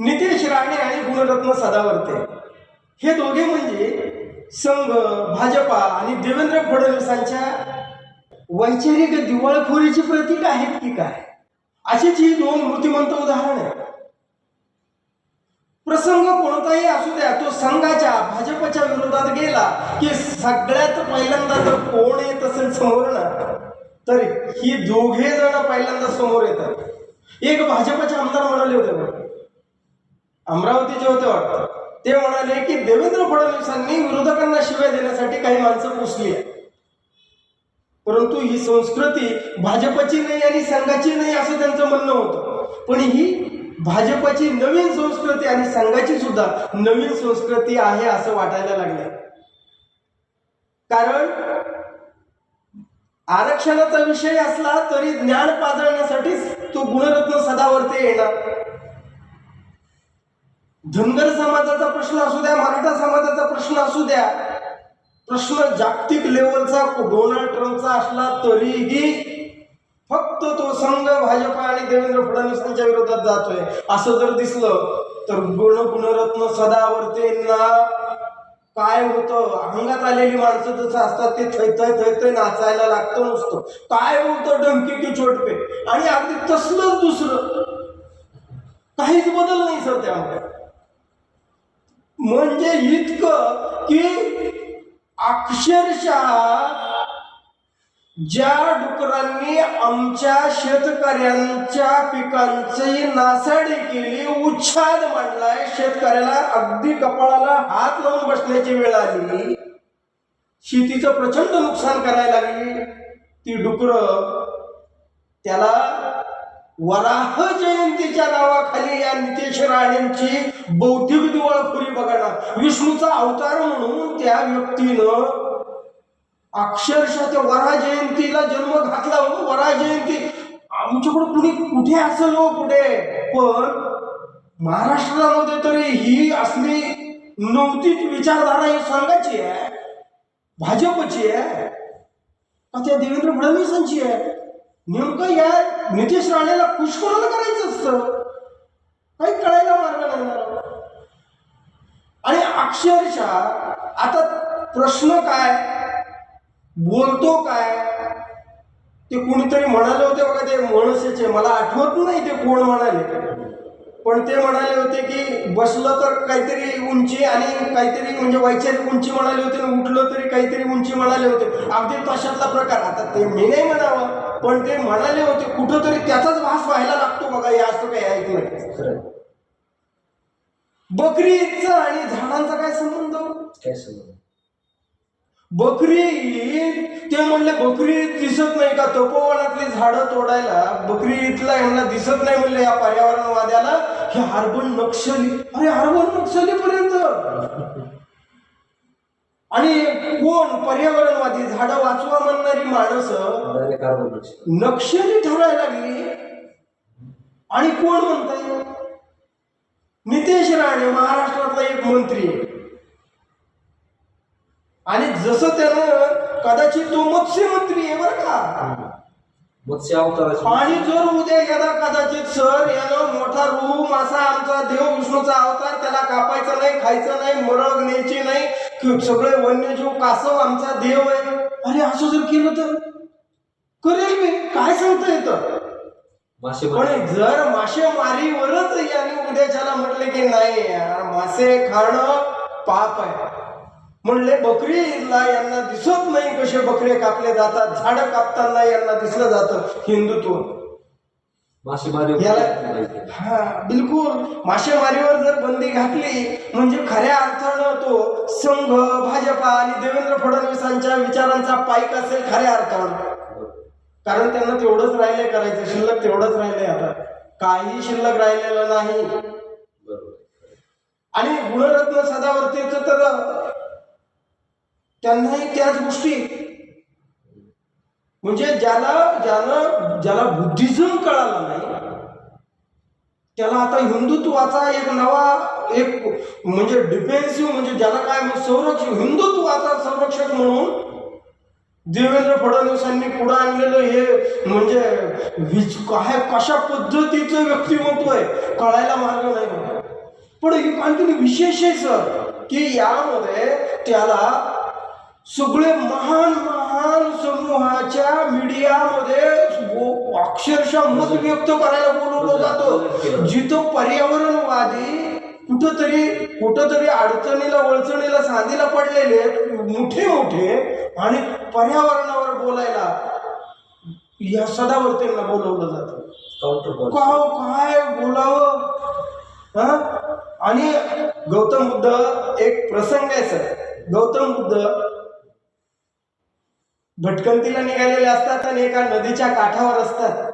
नितेश राणे आणि गुणरत्न सदावर्ते. हे दोघे म्हणजे संघ भाजपा आणि देवेंद्र फडणवीसांच्या वैचारिक दिवाळखोरीची प्रतीक आहेत की काय? अशीच ही दोन मूर्तिमंत उदाहरण आहे प्रसंग कोणताही असू द्या तो संघाच्या भाजपच्या विरोधात गेला की सगळ्यात पहिल्यांदा जर कोण येत असेल समोर ना तर ही दोघे जण पहिल्यांदा समोर येतात. एक भाजपचे आमदार म्हणाले होते अमरावतीचे होते वाटतं. ते म्हणाले की देवेंद्र फडणवीसांनी विरोधकांना शिवाय देण्यासाठी काही माणसं पुसली आहे परंतु ही संस्कृती भाजपची नाही आणि संघाची नाही असं त्यांचं म्हणणं होतं. पण ही भाजपची नवीन संस्कृती आणि संघाची सुद्धा नवीन संस्कृती आहे असं वाटायला लागलं कारण आरक्षणाचा विषय असला तरी ज्ञान पाजळण्यासाठीच तो गुणरत्न सदावरती येणार. धनगर समाजाचा प्रश्न असू द्या मराठा समाजाचा प्रश्न असू द्या प्रश्न जागतिक लेवलचा डोनाल्ड ट्रम्पचा असला तरीही फक्त तो संघ भाजपा आणि देवेंद्र फडणवीसांच्या विरोधात जातोय. असं जर दिसलं तर गुण गुणरत्न सदावर्तेंना काय होतं? अंगात आलेली माणसं जसं असतात ते थैथय थैथय नाचायला लागतं नसतं. काय होतं डंकी की चोटपे आणि अगदी तसलंच दुसरं. काहीच बदल नाही सर त्यामध्ये. म्हणजे इतकं की अक्षरशः ज्या डुकरांनी आमच्या शेतकऱ्यांच्या पिकांची नासाडी केली उच्छाद मांडलाय शेतकऱ्याला अगदी कपाळाला हात लावून बसण्याची वेळ आली. शेतीचं प्रचंड नुकसान करायला लागली. ती डुकरं त्याला वराह जयंतीच्या नावाखाली या नितेश राणेंची बौद्धिक दिवाळखोरी बघणार. विष्णूचा अवतार म्हणून त्या व्यक्तीनं अक्षरशः त्या वरा जयंतीला जन्म घातला हो. वरा जयंती आमच्याकडं कुणी कुठे असेल हो कुठे? पण महाराष्ट्रामध्ये तरी ही असली नव्हतीच विचारधारा ही संघाची आहे. भाजपची आहे. का त्या देवेंद्र फडणवीसांची आहे? नेमकं या नितीश राणेला खुश कोणाला करायचं असतं. काही कळायला मार्ग नाही आणि अक्षरशः आता प्रश्न काय? बोलतो काय? ते कुणीतरी म्हणाले होते बघा ते मनसेचे. मला आठवत नाही ते कोण म्हणाले. पण ते म्हणाले होते की बसलं तर काहीतरी उंची आणि काहीतरी म्हणजे वैचारिक उंची म्हणाले होते आणि उठलं तरी काहीतरी उंची म्हणाले होते. अगदी तशातला प्रकार. आता ते मी नाही म्हणावं पण ते म्हणाले होते कुठंतरी त्याचाच भास व्हायला लागतो बघा हे असं काही खरं बकरी ईदचा आणि झाडांचा काय संबंध? काय समज बकरी ते म्हणले बकरी दिसत नाही का? तपोवनातली झाडं तोडायला. बकरी ईदला यांना दिसत नाही म्हणले या पर्यावरणवाद्याला. हे अर्बन नक्षली. अरे अर्बन नक्षली पर्यंत आणि कोण पर्यावरणवादी झाडं वाचवा म्हणणारी माणसं नक्षली ठरायला लागली. आणि कोण म्हणताय? नितेश राणे महाराष्ट्रातला एक मंत्री. आहे आणि जसं त्यानं कदाचित तो मत्स्यमंत्री आहे बरं का. मत्स्य अवताराची आणि जर उद्या गेला कदाचित सर यानं मोठा रूह मासा आमचा देव विष्णूचा अवतार त्याला कापायचा नाही खायचं नाही मरळ न्यायची नाही. सगळे वन्यजीव कासव आमचा देव आहे. अरे असं जर केलं तर? करेल मी. काय सांगता येतं मासे पण जर मासेमारीवरच यांनी उद्याच्याला म्हटले की नाही यार मासे खाणं पाप आहे. म्हणले बकरी ईदला यांना दिसत नाही कसे बकरे कापले जातात झाडं कापताना यांना दिसलं जातं हिंदुत्व. मासेमारी याला हा बिलकुल. मासेमारीवर जर बंदी घातली म्हणजे खऱ्या अर्थानं तो संघ भाजपा आणि देवेंद्र फडणवीसांच्या विचारांचा पाईक असेल खऱ्या अर्थानं. कारण त्यांना तेवढंच राहिले करायचं शिल्लक तेवढंच राहिले आता. काही शिल्लक राहिलेलं नाही. आणि गुणरत्न सदावर्तेच तर त्यांनाही त्याच गोष्टी म्हणजे ज्याला ज्याला ज्याला बुद्धिझम कळाला नाही त्याला आता हिंदुत्वाचा एक नवा एक म्हणजे डिफेन्सिव्ह म्हणजे ज्याला काय संरक्षक संरक्षण हिंदुत्वाचा संरक्षक म्हणून देवेंद्र फडणवीसांनी पुढे आणलेलं हे म्हणजे विच काय कशा पद्धतीचं व्यक्तिमत्व आहे कळायला मार्ग नाही पण एक आणखी विशेष आहे सर की यामध्ये त्याला सगळे महान महान समूहाच्या मीडियामध्ये अक्षरशः मत व्यक्त करायला बोलवलं जातं. जिथं पर्यावरणवादी कुठंतरी कुठंतरी अडचणीला वळचणीला सांधीला पडलेले मोठे मोठे आणि पर्यावरणावर बोलायला या सदावर त्यांना बोलवलं जातं. काय काय बोलावं? हा? आणि गौतम बुद्ध एक प्रसंग आहे सर. गौतम बुद्ध भटकंतीला निघालेले असतात आणि एका नदीच्या काठावर असतात.